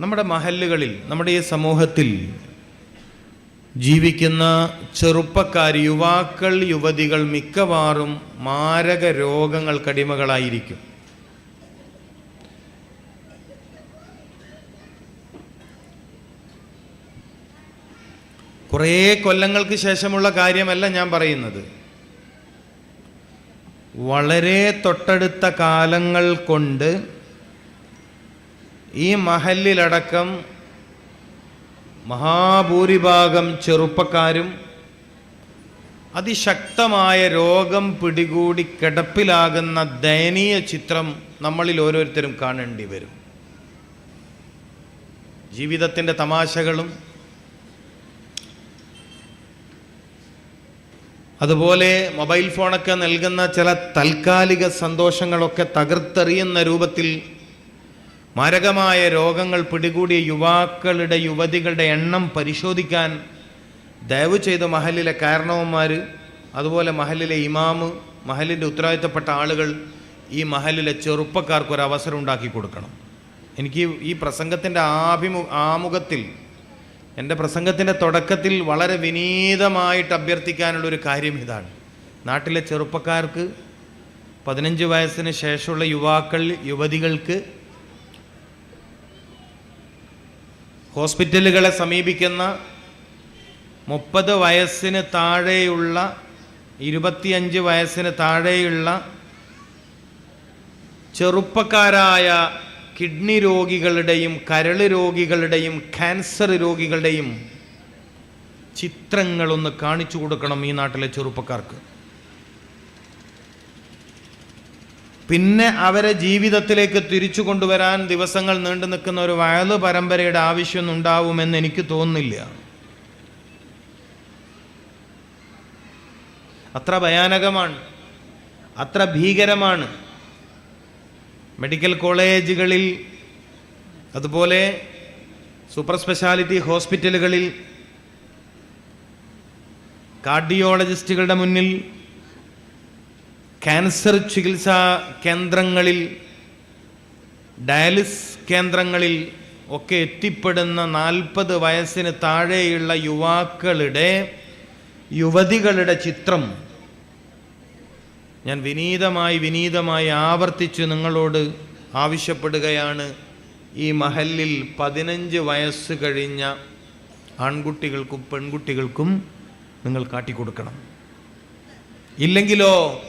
നമ്മുടെ മഹല്ലുകളിൽ നമ്മുടെ ഈ സമൂഹത്തിൽ ജീവിക്കുന്ന ചെറുപ്പക്കാർ യുവാക്കൾ യുവതികൾ മിക്കവാറും മാരക രോഗങ്ങൾക്കടിമകളായിരിക്കും കുറേ കൊല്ലങ്ങൾക്ക് ശേഷമുള്ള കാര്യമല്ല ഞാൻ പറയുന്നത്. വളരെ തൊട്ടടുത്ത കാലങ്ങൾ കൊണ്ട് ഈ മഹലിലടക്കം മഹാഭൂരിഭാഗം ചെറുപ്പക്കാരും അതിശക്തമായ രോഗം പിടികൂടി കിടപ്പിലാകുന്ന ദയനീയ ചിത്രം നമ്മളിൽ ഓരോരുത്തരും കാണേണ്ടി വരും. ജീവിതത്തിന്റെ തമാശകളും അതുപോലെ മൊബൈൽ ഫോണൊക്കെ നൽകുന്ന ചില താൽക്കാലിക സന്തോഷങ്ങളൊക്കെ തകർത്തെറിയുന്ന രൂപത്തിൽ മാരകമായ രോഗങ്ങൾ പിടികൂടിയ യുവാക്കളുടെ യുവതികളുടെ എണ്ണം പരിശോധിക്കാൻ ദയവ് ചെയ്ത മഹലിലെ കാരണവന്മാർ അതുപോലെ മഹലിലെ ഇമാമ് മഹലിന്റെ ഉത്തരവാദിത്തപ്പെട്ട ആളുകൾ ഈ മഹലിലെ ചെറുപ്പക്കാർക്ക് ഒരു അവസരം ഉണ്ടാക്കി കൊടുക്കണം. എനിക്ക് ഈ പ്രസംഗത്തിന്റെ ആഭിമു ആമുഖത്തിൽ എന്റെ പ്രസംഗത്തിന്റെ തുടക്കത്തിൽ വളരെ വിനീതമായിട്ട് അഭ്യർത്ഥിക്കാനുള്ളൊരു കാര്യം ഇതാണ്. നാട്ടിലെ ചെറുപ്പക്കാർക്ക് പതിനഞ്ച് വയസ്സിന് ശേഷമുള്ള യുവാക്കൾ യുവതികൾക്ക് ഹോസ്പിറ്റലുകളെ സമീപിക്കുന്ന മുപ്പത് വയസ്സിന് താഴെയുള്ള ഇരുപത്തിയഞ്ച് വയസ്സിന് താഴെയുള്ള ചെറുപ്പക്കാരായ കിഡ്നി രോഗികളുടെയും കരൾ രോഗികളുടെയും ക്യാൻസർ രോഗികളുടെയും ചിത്രങ്ങളൊന്ന് കാണിച്ചു കൊടുക്കണം ഈ നാട്ടിലെ ചെറുപ്പക്കാർക്ക്. പിന്നെ അവരെ ജീവിതത്തിലേക്ക് തിരിച്ചു കൊണ്ടുവരാൻ ദിവസങ്ങൾ നീണ്ടു നിൽക്കുന്ന ഒരു വയലു പരമ്പരയുടെ ആവശ്യമൊന്നും ഉണ്ടാവുമെന്ന് എനിക്ക് തോന്നുന്നില്ല. അത്ര ഭയാനകമാണ്. അത്ര ഭീകരമാണ്. മെഡിക്കൽ കോളേജുകളിൽ അതുപോലെ സൂപ്പർ സ്പെഷ്യാലിറ്റി ഹോസ്പിറ്റലുകളിൽ കാർഡിയോളജിസ്റ്റുകളുടെ മുന്നിൽ ക്യാൻസർ ചികിത്സാ കേന്ദ്രങ്ങളിൽ ഡയാലിസ് കേന്ദ്രങ്ങളിൽ ഒക്കെ എത്തിപ്പെടുന്ന നാൽപ്പത് വയസ്സിന് താഴെയുള്ള യുവാക്കളുടെ യുവതികളുടെ ചിത്രം. ഞാൻ വിനീതമായി വിനീതമായി ആവർത്തിച്ച് നിങ്ങളോട് ആവശ്യപ്പെടുകയാണ്. ഈ മഹലിൽ പതിനഞ്ച് വയസ്സ് കഴിഞ്ഞ ആൺകുട്ടികൾക്കും പെൺകുട്ടികൾക്കും നിങ്ങൾ കാട്ടിക്കൊടുക്കണം. ഇല്ലെങ്കിലോ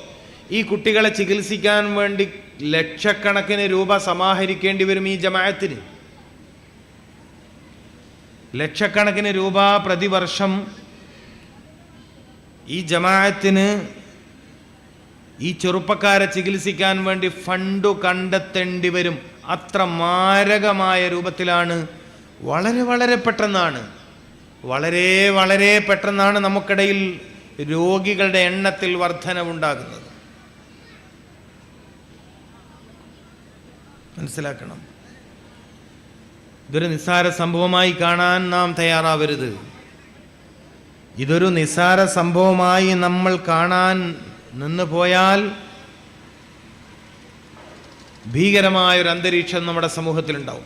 ഈ കുട്ടികളെ ചികിത്സിക്കാൻ വേണ്ടി ലക്ഷക്കണക്കിന് രൂപ സമാഹരിക്കേണ്ടി വരും ഈ ജമാഅത്തിന്. ലക്ഷക്കണക്കിന് രൂപ പ്രതിവർഷം ഈ ജമാഅത്തിന് ഈ ചെറുപ്പക്കാരെ ചികിത്സിക്കാൻ വേണ്ടി ഫണ്ട് കണ്ടെത്തേണ്ടി വരും. അത്ര മാരകമായ രൂപത്തിലാണ്. വളരെ വളരെ പെട്ടെന്നാണ്. വളരെ വളരെ പെട്ടെന്നാണ് നമുക്കിടയിൽ രോഗികളുടെ എണ്ണത്തിൽ വർധനവുണ്ടാകുന്നത്. മനസ്സിലാക്കണം. ഇതൊരു നിസ്സാര സംഭവമായി കാണാൻ നാം തയ്യാറാവരുത്. ഇതൊരു നിസ്സാര സംഭവമായി നമ്മൾ കാണാൻ നിന്ന് പോയാൽ ഭീകരമായൊരു അന്തരീക്ഷം നമ്മുടെ സമൂഹത്തിലുണ്ടാവും.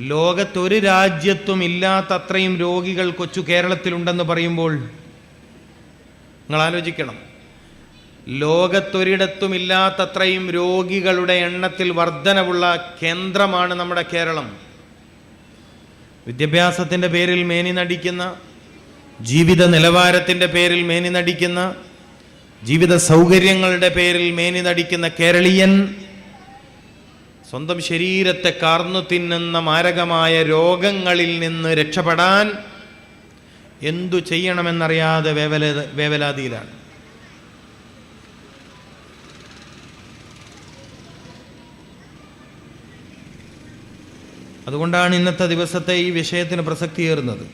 ലോകത്തൊരു രാജ്യത്തും ഇല്ലാത്തത്രയും രോഗികൾ കൊച്ചു കേരളത്തിലുണ്ടെന്ന് പറയുമ്പോൾ നിങ്ങൾ ആലോചിക്കണം ലോകത്തൊരിടത്തും ഇല്ലാത്തത്രയും രോഗികളുടെ എണ്ണത്തിൽ വർധനവുള്ള കേന്ദ്രമാണ് നമ്മുടെ കേരളം. വിദ്യാഭ്യാസത്തിന്റെ പേരിൽ മേനി നടിക്കുന്ന ജീവിത നിലവാരത്തിന്റെ പേരിൽ മേനി നടിക്കുന്ന ജീവിത സൗകര്യങ്ങളുടെ പേരിൽ മേനി നടിക്കുന്ന കേരളീയൻ സ്വന്തം ശരീരത്തെ കാർന്നു തിന്നുന്ന മാരകമായ രോഗങ്ങളിൽ നിന്ന് രക്ഷപ്പെടാൻ എന്തു ചെയ്യണമെന്നറിയാതെ വേവല വേവലാതിയിലാണ്. അതുകൊണ്ടാണ് ഇന്നത്തെ ദിവസത്തെ ഈ വിഷയത്തിന് പ്രസക്തിയേറുന്നത്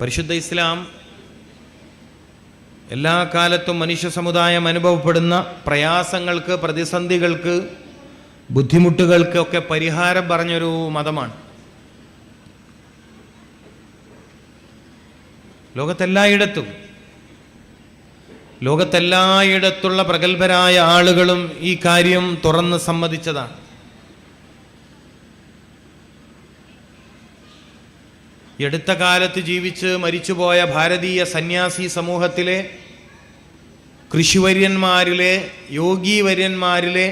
പരിശുദ്ധ ഇസ്ലാം എല്ലാ കാലത്തും മനുഷ്യ സമുദായം അനുഭവപ്പെടുന്ന പ്രയാസങ്ങൾക്ക് പ്രതിസന്ധികൾക്ക് ബുദ്ധിമുട്ടുകൾക്കൊക്കെ പരിഹാരം പറഞ്ഞൊരു മതമാണ്. ലോകത്തെല്ലായിടത്തും ലോകത്തെല്ലായിടത്തുള്ള പ്രഗത്ഭരായ ആളുകളും ഈ കാര്യം തുറന്ന് സമ്മതിച്ചതാണ്. എടുത്ത കാലത്ത് ജീവിച്ച് മരിച്ചുപോയ ഭാരതീയ സന്യാസി സമൂഹത്തിലെ കൃഷിവര്യന്മാരിലെ യോഗീവര്യന്മാരിലെ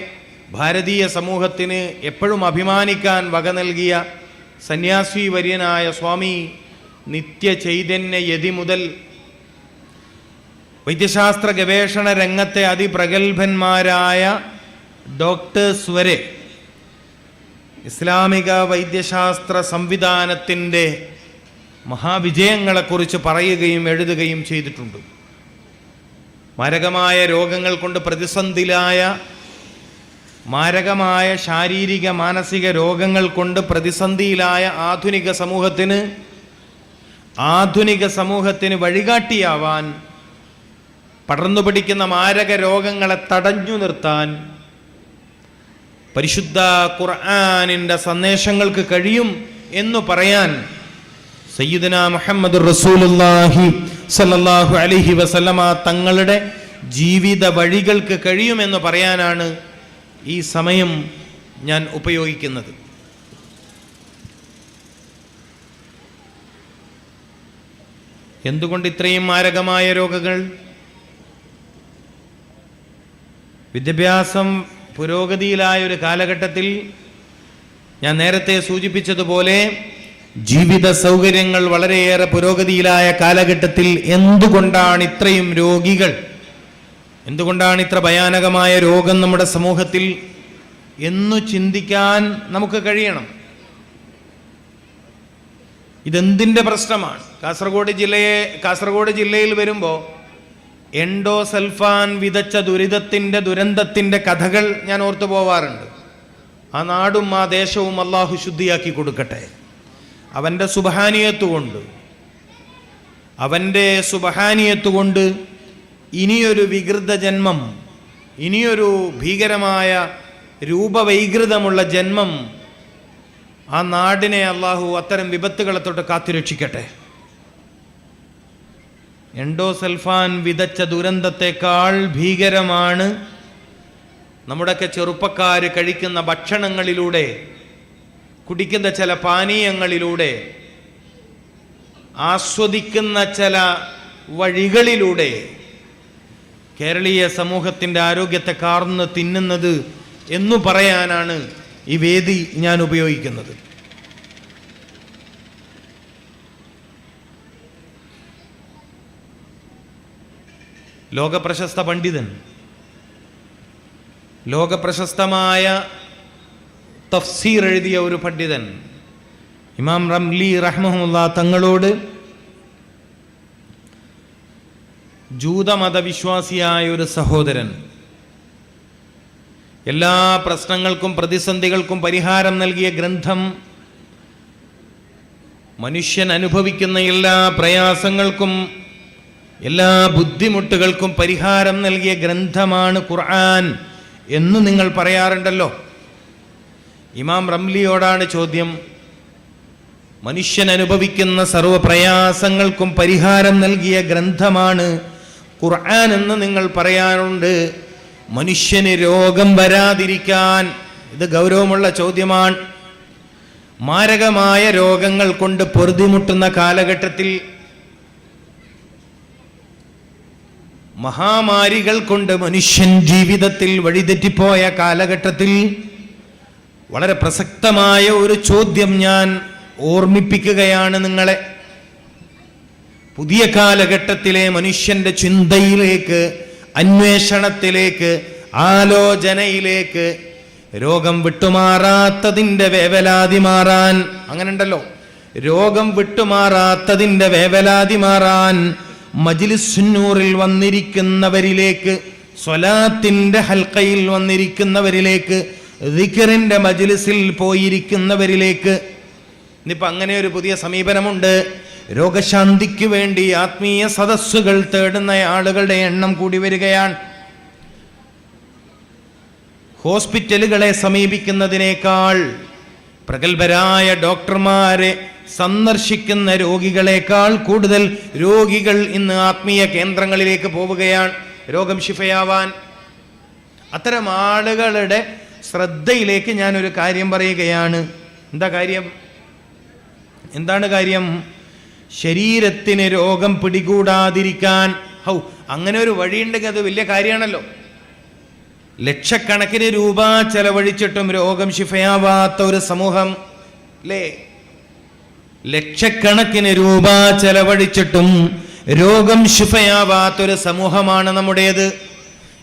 ഭാരതീയ സമൂഹത്തിന് എപ്പോഴും അഭിമാനിക്കാൻ വക നൽകിയ സന്യാസി വര്യനായ സ്വാമി നിത്യ ചൈതന്യ യതി മുതൽ വൈദ്യശാസ്ത്ര ഗവേഷണ രംഗത്തെ അതിപ്രഗത്ഭന്മാരായ ഡോക്ടേഴ്സ് വരെ ഇസ്ലാമിക വൈദ്യശാസ്ത്ര സംവിധാനത്തിന്റെ മഹാവിജയങ്ങളെക്കുറിച്ച് പറയുകയും എഴുതുകയും ചെയ്തിട്ടുണ്ട്. മാരകമായ രോഗങ്ങൾ കൊണ്ട് പ്രതിസന്ധിയിലായ മാരകമായ ശാരീരിക മാനസിക രോഗങ്ങൾ കൊണ്ട് പ്രതിസന്ധിയിലായ ആധുനിക സമൂഹത്തിന് ആധുനിക സമൂഹത്തിന് വഴികാട്ടിയാവാൻ പടർന്നു പിടിക്കുന്ന മാരക രോഗങ്ങളെ തടഞ്ഞു നിർത്താൻ പരിശുദ്ധ ഖുർആാനിന്റെ സന്ദേശങ്ങൾക്ക് കഴിയും എന്ന് പറയാൻ സയ്യിദന മുഹമ്മദ് റസൂലുല്ലാഹി സല്ലാഹു അലൈഹി വസല്ലമ തങ്ങളുടെ ജീവിത വഴികൾക്ക് കഴിയുമെന്ന് പറയാനാണ് ഈ സമയം ഞാൻ ഉപയോഗിക്കുന്നത്. എന്തുകൊണ്ട് ഇത്രയും മാരകമായ രോഗങ്ങൾ? വിദ്യാഭ്യാസം പുരോഗതിയിലായ ഒരു കാലഘട്ടത്തിൽ ഞാൻ നേരത്തെ സൂചിപ്പിച്ചതുപോലെ ജീവിത സൗകര്യങ്ങൾ വളരെയേറെ പുരോഗതിയിലായ കാലഘട്ടത്തിൽ എന്തുകൊണ്ടാണ് ഇത്രയും രോഗികൾ? എന്തുകൊണ്ടാണ് ഇത്ര ഭയാനകമായ രോഗം നമ്മുടെ സമൂഹത്തിൽ? എന്നു ചിന്തിക്കാൻ നമുക്ക് കഴിയണം. ഇതെന്തിന്റെ പ്രശ്നമാണ്? കാസർഗോഡ് ജില്ലയെ കാസർഗോഡ് ജില്ലയിൽ വരുമ്പോൾ എൻഡോസൽഫാൻ വിതച്ച ദുരിതത്തിന്റെ ദുരന്തത്തിന്റെ കഥകൾ ഞാൻ ഓർത്തു പോവാറുണ്ട്. ആ നാടും ആ ദേശവും അള്ളാഹു ശുദ്ധിയാക്കി കൊടുക്കട്ടെ. അവന്റെ സുബഹാനിയത്തുകൊണ്ട് അവന്റെ സുബഹാനിയത്തുകൊണ്ട് ഇനിയൊരു വികൃത ജന്മം ഇനിയൊരു ഭീകരമായ രൂപവൈകൃതമുള്ള ജന്മം ആ നാടിനെ അള്ളാഹു അത്തരം വിപത്തുകളെ തൊട്ട് കാത്തുരക്ഷിക്കട്ടെ. എൻഡോസൽഫാൻ വിതച്ച ദുരന്തത്തെക്കാൾ ഭീകരമാണ് നമ്മുടെയൊക്കെ ചെറുപ്പക്കാർ കഴിക്കുന്ന ഭക്ഷണങ്ങളിലൂടെ കുടിക്കുന്ന ചില പാനീയങ്ങളിലൂടെ ആസ്വദിക്കുന്ന ചില വഴികളിലൂടെ കേരളീയ സമൂഹത്തിന്റെ ആരോഗ്യത്തെ കാർന്ന് തിന്നുന്നത് എന്നു പറയാനാണ് ഈ വേദി ഞാൻ ഉപയോഗിക്കുന്നത്. ലോകപ്രശസ്ത പണ്ഡിതൻ ലോകപ്രശസ്തമായ തഫ്സീർ എഴുതിയ ഒരു പണ്ഡിതൻ ഇമാം റംലി റഹ്മുല്ല തങ്ങളോട് ജൂതമതവിശ്വാസിയായ ഒരു സഹോദരൻ എല്ലാ പ്രശ്നങ്ങൾക്കും പ്രതിസന്ധികൾക്കും പരിഹാരം നൽകിയ ഗ്രന്ഥം മനുഷ്യൻ അനുഭവിക്കുന്ന എല്ലാ പ്രയാസങ്ങൾക്കും എല്ലാ ബുദ്ധിമുട്ടുകൾക്കും പരിഹാരം നൽകിയ ഗ്രന്ഥമാണ് ഖുർആൻ എന്ന് നിങ്ങൾ പറയാറുണ്ടല്ലോ. ഇമാം റംലിയോടാണ് ചോദ്യം മനുഷ്യൻ അനുഭവിക്കുന്ന സർവ പ്രയാസങ്ങൾക്കും പരിഹാരം നൽകിയ ഗ്രന്ഥമാണ് ഖുർആൻ എന്ന് നിങ്ങൾ പറയാറുണ്ട്. മനുഷ്യന് രോഗം വരാതിരിക്കാൻ ഇത് ഗൗരവമുള്ള ചോദ്യമാണ്. മാരകമായ രോഗങ്ങൾ കൊണ്ട് പൊറുതിമുട്ടുന്ന കാലഘട്ടത്തിൽ മഹാമാരികൾ കൊണ്ട് മനുഷ്യൻ ജീവിതത്തിൽ വഴിതെറ്റിപ്പോയ കാലഘട്ടത്തിൽ വളരെ പ്രസക്തമായ ഒരു ചോദ്യം ഞാൻ ഓർമ്മിപ്പിക്കുകയാണ് നിങ്ങളെ. പുതിയ കാലഘട്ടത്തിലെ മനുഷ്യന്റെ ചിന്തയിലേക്ക് അന്വേഷണത്തിലേക്ക് ആലോചനയിലേക്ക് രോഗം വിട്ടുമാറാത്തതിന്റെ വേവലാതി മാറാൻ അങ്ങനെ ഉണ്ടല്ലോ രോഗം വിട്ടുമാറാത്തതിന്റെ വേവലാതി മാറാൻ മജിലിസുന്നൂറിൽ വന്നിരിക്കുന്നവരിലേക്ക് സ്വലാത്തിന്റെ ഹൽക്കയിൽ വന്നിരിക്കുന്നവരിലേക്ക് ദിക്കറിന്റെ മജിലിസിൽ പോയിരിക്കുന്നവരിലേക്ക്. ഇന്നിപ്പോൾ അങ്ങനെ ഒരു പുതിയ സമീപനമുണ്ട്. രോഗശാന്തിക്ക് വേണ്ടി ആത്മീയ സദസ്സുകൾ തേടുന്ന ആളുകളുടെ എണ്ണം കൂടി വരികയാണ്. ഹോസ്പിറ്റലുകളെ സമീപിക്കുന്നതിനേക്കാൾ പ്രഗത്ഭരായ ഡോക്ടർമാരെ സന്ദർശിക്കുന്ന രോഗികളെക്കാൾ കൂടുതൽ രോഗികൾ ഇന്ന് ആത്മീയ കേന്ദ്രങ്ങളിലേക്ക് പോവുകയാണ്. രോഗം ശിഫയാവാൻ. അത്തരം ആളുകളുടെ ശ്രദ്ധയിലേക്ക് ഞാൻ ഒരു കാര്യം പറയുകയാണ്. എന്താ കാര്യം? എന്താണ് കാര്യം? ശരീരത്തിന് രോഗം പിടികൂടാതിരിക്കാൻ. ഹൗ അങ്ങനെ ഒരു വഴിയുണ്ടെങ്കിൽ അത് വലിയ കാര്യമാണല്ലോ. ലക്ഷക്കണക്കിന് രൂപ ചെലവഴിച്ചിട്ടും രോഗം ശിഫയാവാത്ത ഒരു സമൂഹം അല്ലേ ലക്ഷക്കണക്കിന് രൂപ ചെലവഴിച്ചിട്ടും രോഗം ശുഭയാവാത്തൊരു സമൂഹമാണ് നമ്മുടേത്.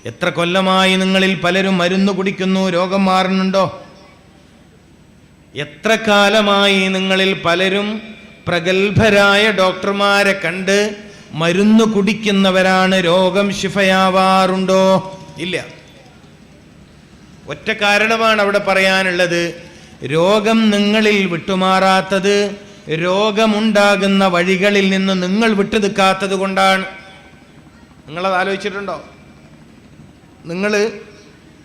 എത്ര കൊല്ലമായി നിങ്ങളിൽ പലരും മരുന്ന് കുടിക്കുന്നു രോഗം മാറുന്നുണ്ടോ? എത്ര കാലമായി നിങ്ങളിൽ പലരും പ്രഗത്ഭരായ ഡോക്ടർമാരെ കണ്ട് മരുന്ന് കുടിക്കുന്നവരാണ് രോഗം ശിഫയാവാറുണ്ടോ ഇല്ല. ഒറ്റ കാരണമാണ് അവിടെ പറയാനുള്ളത്. രോഗം നിങ്ങളിൽ വിട്ടുമാറാത്തത് രോഗമുണ്ടാകുന്ന വഴികളിൽ നിന്ന് നിങ്ങൾ വിട്ടു നിൽക്കാത്തത് കൊണ്ടാണ്. നിങ്ങളത് ആലോചിച്ചിട്ടുണ്ടോ? നിങ്ങൾ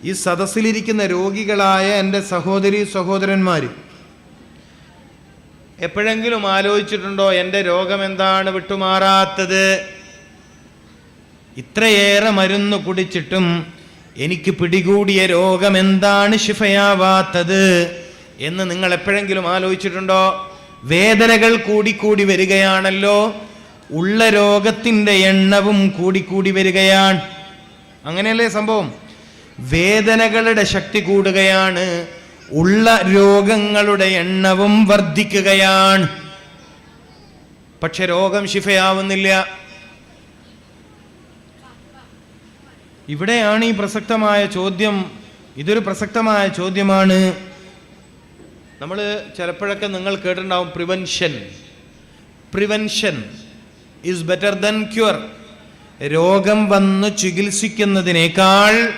ഈ സദസ്സിലിരിക്കുന്ന രോഗികളായ എന്റെ സഹോദരി സഹോദരന്മാർ എപ്പോഴെങ്കിലും ആലോചിച്ചിട്ടുണ്ടോ എന്റെ രോഗം എന്താണ് വിട്ടുമാറാത്തത്? ഇത്രയേറെ മരുന്ന് കുടിച്ചിട്ടും എനിക്ക് പിടികൂടിയ രോഗം എന്താണ് ശിഫയാവാത്തത് എന്ന് നിങ്ങൾ എപ്പോഴെങ്കിലും ആലോചിച്ചിട്ടുണ്ടോ? വേദനകൾ കൂടിക്കൂടി വരികയാണല്ലോ. ഉള്ള രോഗത്തിന്റെ എണ്ണവും കൂടിക്കൂടി വരികയാണ്. അങ്ങനെയല്ലേ സംഭവം? വേദനകളുടെ ശക്തി കൂടുകയാണ്. ഉള്ള രോഗങ്ങളുടെ എണ്ണവും വർദ്ധിക്കുകയാണ്. പക്ഷെ രോഗം ശിഫയാവുന്നില്ല. ഇവിടെയാണ് ഈ പ്രസക്തമായ ചോദ്യം. ഇതൊരു പ്രസക്തമായ ചോദ്യമാണ്. നമ്മൾ ചിലപ്പോഴൊക്കെ നിങ്ങൾ കേട്ടിട്ടുണ്ടാവും prevention prevention is better than cure രോഗം വന്ന് ചികിത്സിക്കുന്നതിനേക്കാൾ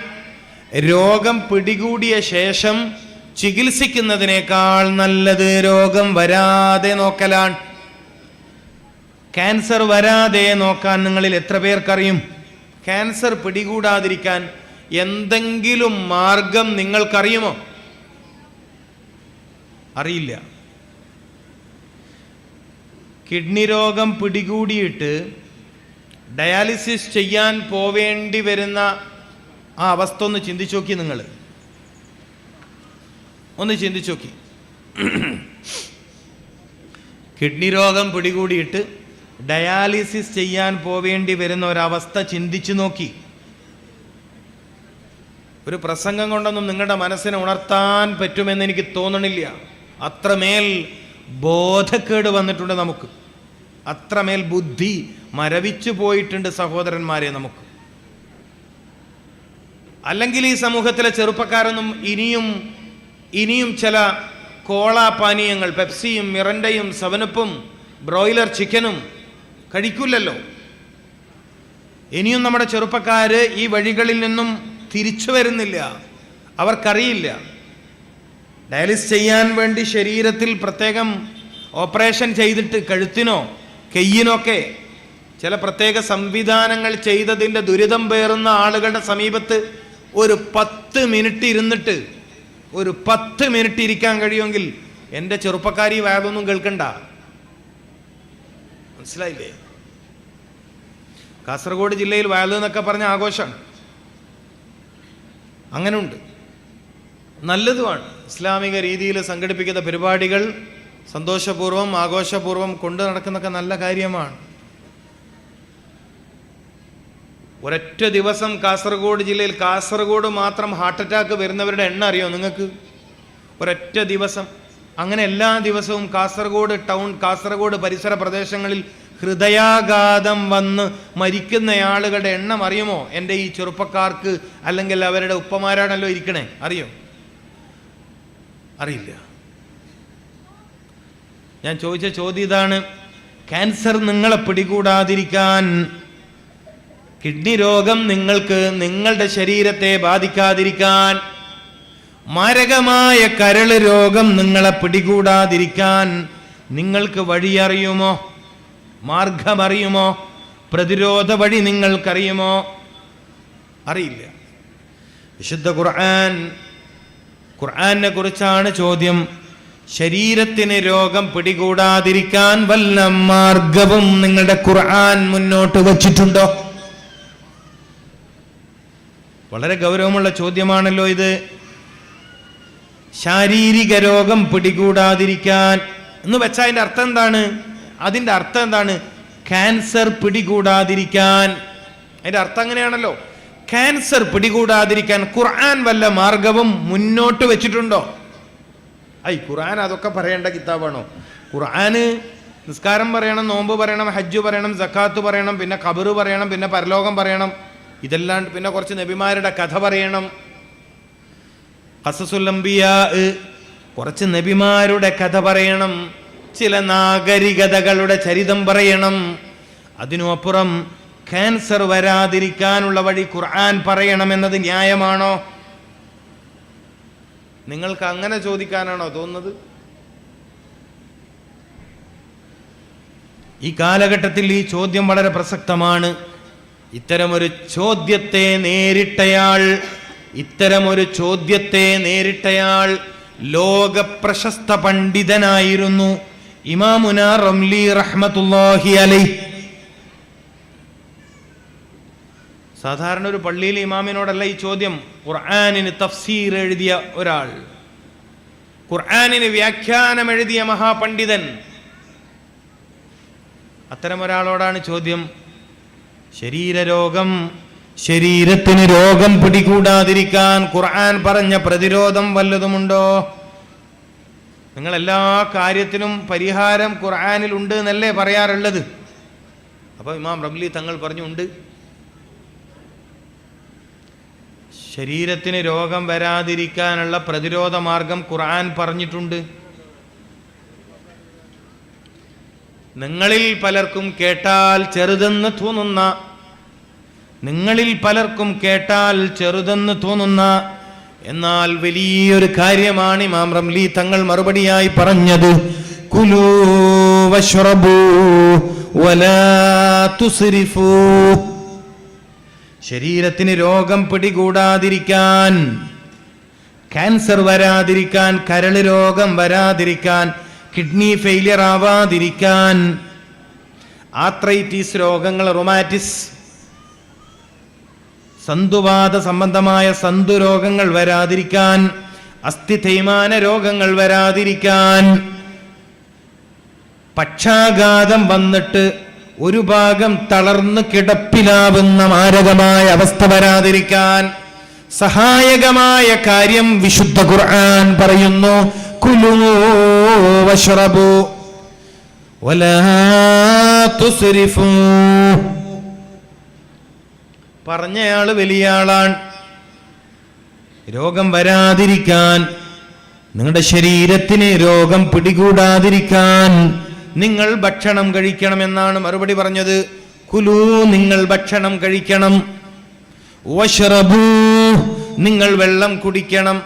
രോഗം പിടികൂടിയ ശേഷം ചികിത്സിക്കുന്നതിനേക്കാൾ നല്ലത് രോഗം വരാതെ നോക്കലാണ്. ക്യാൻസർ വരാതെ നോക്കാൻ നിങ്ങളിൽ എത്ര പേർക്കറിയും? ക്യാൻസർ പിടികൂടാതിരിക്കാൻ എന്തെങ്കിലും മാർഗം നിങ്ങൾക്കറിയുമോ? അറിയില്ല. കിഡ്നി രോഗം പിടികൂടിയിട്ട് ഡയാലിസിസ് ചെയ്യാൻ പോവേണ്ടി വരുന്ന ആ അവസ്ഥ ഒന്ന് ചിന്തിച്ചു നോക്കി നിങ്ങൾ. ഒന്ന് ചിന്തിച്ചു നോക്കി. കിഡ്നി രോഗം പിടികൂടിയിട്ട് ഡയാലിസിസ് ചെയ്യാൻ പോവേണ്ടി വരുന്ന ഒരവസ്ഥ ചിന്തിച്ചു നോക്കി. ഒരു പ്രസംഗം കൊണ്ടൊന്നും നിങ്ങളുടെ മനസ്സിനെ ഉണർത്താൻ പറ്റുമെന്ന് എനിക്ക് തോന്നണില്ല. അത്രമേൽ ബോധക്കേട് വന്നിട്ടുണ്ട് നമുക്ക്. അത്രമേൽ ബുദ്ധി മരവിച്ചു പോയിട്ടുണ്ട് സഹോദരന്മാരെ നമുക്ക്. അല്ലെങ്കിൽ ഈ സമൂഹത്തിലെ ചെറുപ്പക്കാരൊന്നും ഇനിയും ഇനിയും ചില കോള പാനീയങ്ങൾ പെപ്സിയും മിറണ്ടയും സവനപ്പും ബ്രോയിലർ ചിക്കനും കഴിക്കില്ലല്ലോ. ഇനിയും നമ്മുടെ ചെറുപ്പക്കാർ ഈ വഴികളിൽ നിന്നും തിരിച്ചു വരുന്നില്ല. അവർക്കറിയില്ല. ഡയാലിസ് ചെയ്യാൻ വേണ്ടി ശരീരത്തിൽ പ്രത്യേകം ഓപ്പറേഷൻ ചെയ്തിട്ട് കഴുത്തിനോ കെയ്യിനൊക്കെ ചില പ്രത്യേക സംവിധാനങ്ങൾ ചെയ്തതിന്റെ ദുരിതം പേറുന്ന ആളുകളുടെ സമീപത്ത് ഒരു പത്ത് മിനിറ്റ് ഇരുന്നിട്ട് ഒരു പത്ത് മിനിറ്റ് ഇരിക്കാൻ കഴിയുമെങ്കിൽ എന്റെ ചെറുപ്പക്കാരി വേദമൊന്നും കേൾക്കണ്ട. മനസ്സിലായില്ലേ? കാസർഗോഡ് ജില്ലയിൽ വയലു എന്നൊക്കെ പറഞ്ഞ ആഘോഷമാണ് അങ്ങനെയുണ്ട് നല്ലതുമാണ്. ഇസ്ലാമിക രീതിയിൽ സംഘടിപ്പിക്കുന്ന പരിപാടികൾ സന്തോഷപൂർവം ആഘോഷപൂർവം കൊണ്ടു നടക്കുന്നൊക്കെ നല്ല കാര്യമാണ്. ഒരൊറ്റ ദിവസം കാസർഗോഡ് ജില്ലയിൽ കാസർഗോഡ് മാത്രം ഹാർട്ട് അറ്റാക്ക് വരുന്നവരുടെ എണ്ണം അറിയോ നിങ്ങൾക്ക്? ഒരൊറ്റ ദിവസം. അങ്ങനെ എല്ലാ ദിവസവും കാസർഗോഡ് ടൗൺ കാസർഗോഡ് പരിസര പ്രദേശങ്ങളിൽ ഹൃദയാഘാതം വന്ന് മരിക്കുന്ന ആളുകളുടെ എണ്ണം അറിയുമോ? എന്റെ ഈ ചെറുപ്പക്കാർക്ക് അല്ലെങ്കിൽ അവരുടെ ഉപ്പമാരാണല്ലോ ഇരിക്കണേ. അറിയോ? അറിയില്ല. ഞാൻ ചോദിച്ച ചോദ്യം ഇതാണ്. ക്യാൻസർ നിങ്ങളെ പിടികൂടാതിരിക്കാൻ കിഡ്നി രോഗം നിങ്ങൾക്ക് നിങ്ങളുടെ ശരീരത്തെ ബാധിക്കാതിരിക്കാൻ മാരകമായ കരൾ രോഗം നിങ്ങളെ പിടികൂടാതിരിക്കാൻ നിങ്ങൾക്ക് വഴിയറിയുമോ? മാർഗമറിയുമോ? പ്രതിരോധ വഴി നിങ്ങൾക്കറിയുമോ? അറിയില്ല. വിശുദ്ധ ഖുർആൻ ഖുർആനെ കുറിച്ചാണ് ചോദ്യം. ശരീരത്തിന് രോഗം പിടികൂടാതിരിക്കാൻ വല്ല മാർഗവും നിങ്ങളുടെ ഖുർആൻ മുന്നോട്ട് വച്ചിട്ടുണ്ടോ? വളരെ ഗൗരവമുള്ള ചോദ്യമാണല്ലോ ഇത്. ശാരീരിക രോഗം പിടികൂടാതിരിക്കാൻ എന്ന് വെച്ചാൽ അതിന്റെ അർത്ഥം എന്താണ്? അതിന്റെ അർത്ഥം എന്താണ്? ക്യാൻസർ പിടികൂടാതിരിക്കാൻ. അതിന്റെ അർത്ഥം അങ്ങനെയാണല്ലോ. ക്യാൻസർ പിടികൂടാതിരിക്കാൻ ഖുർആൻ വല്ല മാർഗവും മുന്നോട്ട് വെച്ചിട്ടുണ്ടോ? ഐ ഖുർആൻ അതൊക്കെ പറയേണ്ട കിതാബാണോ? ഖുർആന് നിസ്കാരം പറയണം നോമ്പ് പറയണം ഹജ്ജ് പറയണം സക്കാത്ത് പറയണം പിന്നെ ഖബറ് പറയണം പിന്നെ പരലോകം പറയണം. ഇതെല്ലാം പിന്നെ കുറച്ച് നബിമാരുടെ കഥ പറയണം. ഹസസുല്ലംബിയ കുറച്ച് നബിമാരുടെ കഥ പറയണം. ചില നാഗരികതകളുടെ ചരിതം പറയണം. അതിനുമപ്പുറം ക്യാൻസർ വരാതിരിക്കാനുള്ള വഴി ഖുർആൻ പറയണമെന്നത് ന്യായമാണോ? നിങ്ങൾക്ക് അങ്ങനെ ചോദിക്കാനാണോ തോന്നുന്നത്? ഈ കാലഘട്ടത്തിൽ ഈ ചോദ്യം വളരെ പ്രസക്തമാണ്. ഇത്തരമൊരു ചോദ്യത്തെ നേരിട്ടയാൾ ഇത്തരമൊരു ചോദ്യത്തെ നേരിട്ടയാൾ ലോക പ്രശസ്ത പണ്ഡിതനായിരുന്നു. ഇമാമുന റംലി റഹ്മത്തുല്ലാഹി അലൈ സാധാരണ ഒരു പള്ളിയിലെ ഇമാമിനോടല്ല ഈ ചോദ്യം. ഖുർആാനിന് തഫ്സീർ എഴുതിയ ഒരാൾ. ഖുർആാനിന് വ്യാഖ്യാനം എഴുതിയ മഹാപണ്ഡിതൻ. അത്തരം ഒരാളോടാണ് ചോദ്യം. ശരീരരോഗം ശരീരത്തിന് രോഗം പിടികൂടാതിരിക്കാൻ ഖുർആൻ പറഞ്ഞ പ്രതിരോധം വല്ലതുമുണ്ടോ? നിങ്ങൾ എല്ലാ കാര്യത്തിനും പരിഹാരം ഖുർആാനിൽ ഉണ്ട് എന്നല്ലേ പറയാറുള്ളത്. അപ്പൊ ഇമാം റബ്ലി തങ്ങൾ പറഞ്ഞു ഉണ്ട് ശരീരത്തിന് രോഗം വരാതിരിക്കാനുള്ള പ്രതിരോധ മാർഗം ഖുർആൻ പറഞ്ഞിട്ടുണ്ട്. നിങ്ങളിൽ പലർക്കും കേട്ടാൽ ചെറുതെന്ന് തോന്നുന്ന നിങ്ങളിൽ പലർക്കും കേട്ടാൽ ചെറുതെന്ന് തോന്നുന്ന എന്നാൽ വലിയൊരു കാര്യമാണ് ഇമാം റംലി തങ്ങൾ മറുപടിയായി പറഞ്ഞത്. കുലൂ വശ്രബൂ വലാ തുസ്രിഫൂ. ശരീരത്തിന് രോഗം പിടികൂടാതിരിക്കാൻ ക്യാൻസർ വരാതിരിക്കാൻ കരൾ രോഗം വരാതിരിക്കാൻ കിഡ്നി ഫെയിലിയർ ആവാതിരിക്കാൻ ആത്രൈറ്റിസ് രോഗങ്ങൾ റൊമാറ്റിസ് സന്തുവാദ സംബന്ധമായ സന്തു രോഗങ്ങൾ വരാതിരിക്കാൻ അസ്ഥി തേയ്മാന രോഗങ്ങൾ വരാതിരിക്കാൻ പക്ഷാഘാതം വന്നിട്ട് ഒരു ഭാഗം തളർന്ന് കിടപ്പിലാവുന്ന മാരകമായ അവസ്ഥ വരാതിരിക്കാൻ സഹായകമായ കാര്യം വിശുദ്ധ ഖുർആൻ പറയുന്നു പറഞ്ഞയാൾ വലിയ ആളാണ് രോഗം വരാതിരിക്കാൻ നിങ്ങളുടെ ശരീരത്തിന് രോഗം പിടികൂടാതിരിക്കാൻ നിങ്ങൾ ഭക്ഷണം കഴിക്കണം എന്നാണ് മറുപടി പറഞ്ഞത്. കുലു നിങ്ങൾ ഭക്ഷണം കഴിക്കണം. നിങ്ങൾ വെള്ളം കുടിക്കണം.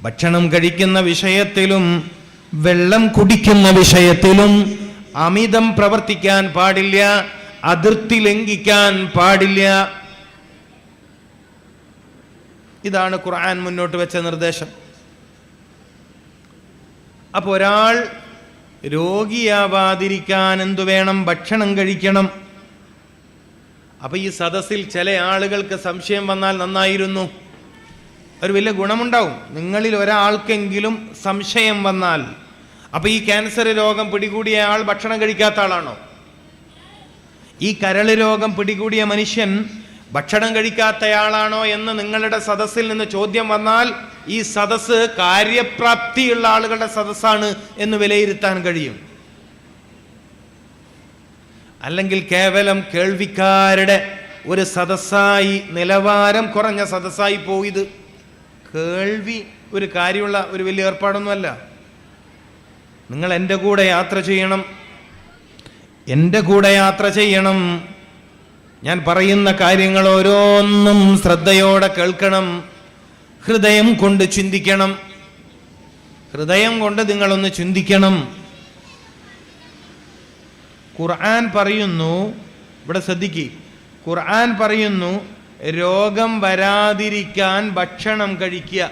ഭക്ഷണം കഴിക്കുന്ന വിഷയത്തിലും വെള്ളം കുടിക്കുന്ന വിഷയത്തിലും അമിതം പ്രവർത്തിക്കാൻ പാടില്ല അതിർത്തി ലംഘിക്കാൻ പാടില്ല. ഇതാണ് ഖുർആൻ മുന്നോട്ട് വെച്ച നിർദ്ദേശം. അപ്പൊ ഒരാൾ രോഗിയാവാതിരിക്കാൻ എന്തു വേണം? ഭക്ഷണം കഴിക്കണം. അപ്പൊ ഈ സദസ്സിൽ ചില ആളുകൾക്ക് സംശയം വന്നാൽ നന്നായിരുന്നു. ഒരു വലിയ ഗുണമുണ്ടാവും. നിങ്ങളിൽ ഒരാൾക്കെങ്കിലും സംശയം വന്നാൽ. അപ്പൊ ഈ ക്യാൻസർ രോഗം പിടികൂടിയ ആൾ ഭക്ഷണം കഴിക്കാത്ത ആളാണോ? ഈ കരൾ രോഗം പിടികൂടിയ മനുഷ്യൻ ഭക്ഷണം കഴിക്കാത്തയാളാണോ എന്ന് നിങ്ങളുടെ സദസ്സിൽ നിന്ന് ചോദ്യം വന്നാൽ ഈ സദസ്സ് കാര്യപ്രാപ്തിയുള്ള ആളുകളുടെ സദസ്സാണ് എന്ന് വിലയിരുത്താൻ കഴിയും. അല്ലെങ്കിൽ കേവലം കേൾവിക്കാരുടെ ഒരു സദസ്സായി നിലവാരം കുറഞ്ഞ സദസ്സായി പോയത്. കേൾവി ഒരു കാര്യമുള്ള ഒരു വലിയ ഏർപ്പാടൊന്നുമല്ല. നിങ്ങൾ എന്റെ കൂടെ യാത്ര ചെയ്യണം. എന്റെ കൂടെ യാത്ര ചെയ്യണം. ഞാൻ പറയുന്ന കാര്യങ്ങൾ ഓരോന്നും ശ്രദ്ധയോടെ കേൾക്കണം. ഹൃദയം കൊണ്ട് ചിന്തിക്കണം. ഹൃദയം കൊണ്ട് നിങ്ങളൊന്ന് ചിന്തിക്കണം. ഖുർആൻ പറയുന്നു ഇവിടെ ശ്രദ്ധിക്ക്. ഖുർആൻ പറയുന്നു രോഗം വരാതിരിക്കാൻ ഭക്ഷണം കഴിക്കുക.